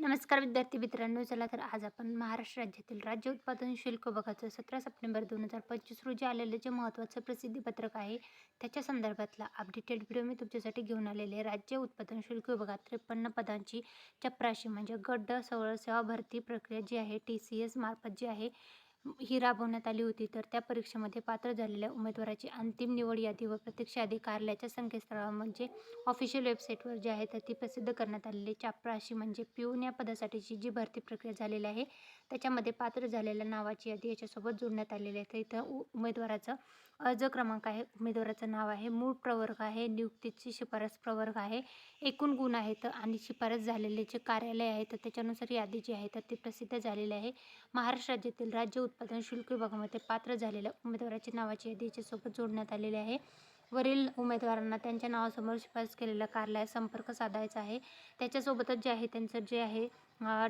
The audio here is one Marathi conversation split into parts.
नमस्कार विद्यार्थी मित्रांनो चला तर आज आपण महाराष्ट्र राज्यातील राज्य उत्पादन शुल्क विभागाचं सतरा सप्टेंबर दोन हजार पंचवीस रोजी आलेलं जे महत्त्वाचं प्रसिद्धीपत्रक आहे त्याच्या संदर्भातला अपडेटेड व्हिडिओ मी तुमच्यासाठी घेऊन आलेले राज्य उत्पादन शुल्क विभागात त्रेपन्न पदांची चपराशी म्हणजे गड्ड सवळ सेवा भरती प्रक्रिया जी आहे टी सी एस मार्फत जी आहे ही राबवण्यात आली होती तर त्या परीक्षेमध्ये पात्र झालेल्या उमेदवाराची अंतिम निवड यादी व प्रत्यक्ष यादी कार्यालयाच्या संकेतस्थळावर म्हणजे ऑफिशियल वेबसाईटवर जी आहे तर ती प्रसिद्ध करण्यात आलेली चापराशी म्हणजे पिऊन या पदासाठीची जी भरती प्रक्रिया झालेली आहे त्याच्यामध्ये पात्र झालेल्या नावाची यादी याच्यासोबत जोडण्यात आलेली आहे. तर इथं उ उमेदवाराचं अर्ज क्रमांक आहे उमेदवाराचं नाव आहे मूळ प्रवर्ग आहे नियुक्तीची शिफारस प्रवर्ग आहे एकूण गुण आहेत आणि शिफारस झालेले जे कार्यालय आहे तर त्याच्यानुसार यादी जी आहे तर ती प्रसिद्ध झालेली आहे. महाराष्ट्र राज्यातील राज्य उत्पादन शुल्क विभागामध्ये पात्र झालेल्या उमेदवाराच्या नावाची यादी याच्यासोबत जोडण्यात आलेली आहे. वरील उमेदवारांना त्यांच्या नावासमोर शिफारस केलेल्या कार्यालयात संपर्क साधायचा आहे. त्याच्यासोबतच जे आहे त्यांचं जे आहे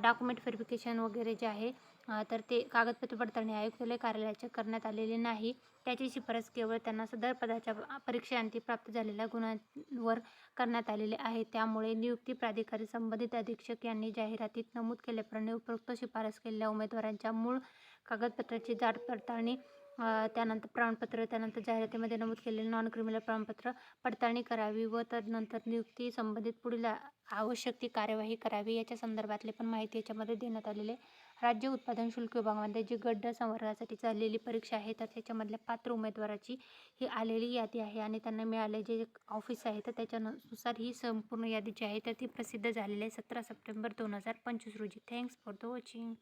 डॉक्युमेंट व्हेरिफिकेशन वगैरे जे आहे तर ते कागदपत्र पडताळणी आयुक्तालय कार्यालयाचे करण्यात आलेले नाही. त्याची शिफारस केवळ त्यांना सदर पदाच्या परीक्षांती प्राप्त झालेल्या गुणांवर करण्यात आलेले आहे. त्यामुळे नियुक्ती प्राधिकारी संबंधित अधीक्षक यांनी जाहिरातीत नमूद केल्याप्रमाणे उपरोक्त शिफारस केलेल्या उमेदवारांच्या मूळ कागदपत्राची जाड पडताळणी त्यानंतर प्रमाणपत्र त्यानंतर जाहिरातीमध्ये नमूद केलेले नॉन क्रिमिनल प्रमाणपत्र पडताळणी करावी व तदनंतर नियुक्ती संबंधित पुढील आवश्यक ती कार्यवाही करावी याच्या संदर्भातले पण माहिती याच्यामध्ये देण्यात आलेले. राज्य उत्पादन शुल्क विभागामध्ये जी गड्ड संवर्गासाठी चाललेली परीक्षा आहे तर त्याच्यामधल्या पात्र उमेदवाराची ही आलेली यादी आहे आणि त्यांना मिळाले जे ऑफिस आहे तर त्याच्यानुसार ही संपूर्ण यादी जी आहे तर ती प्रसिद्ध झालेली आहे सतरा सप्टेंबर दोन हजार पंचवीस रोजी. Thanks for the watching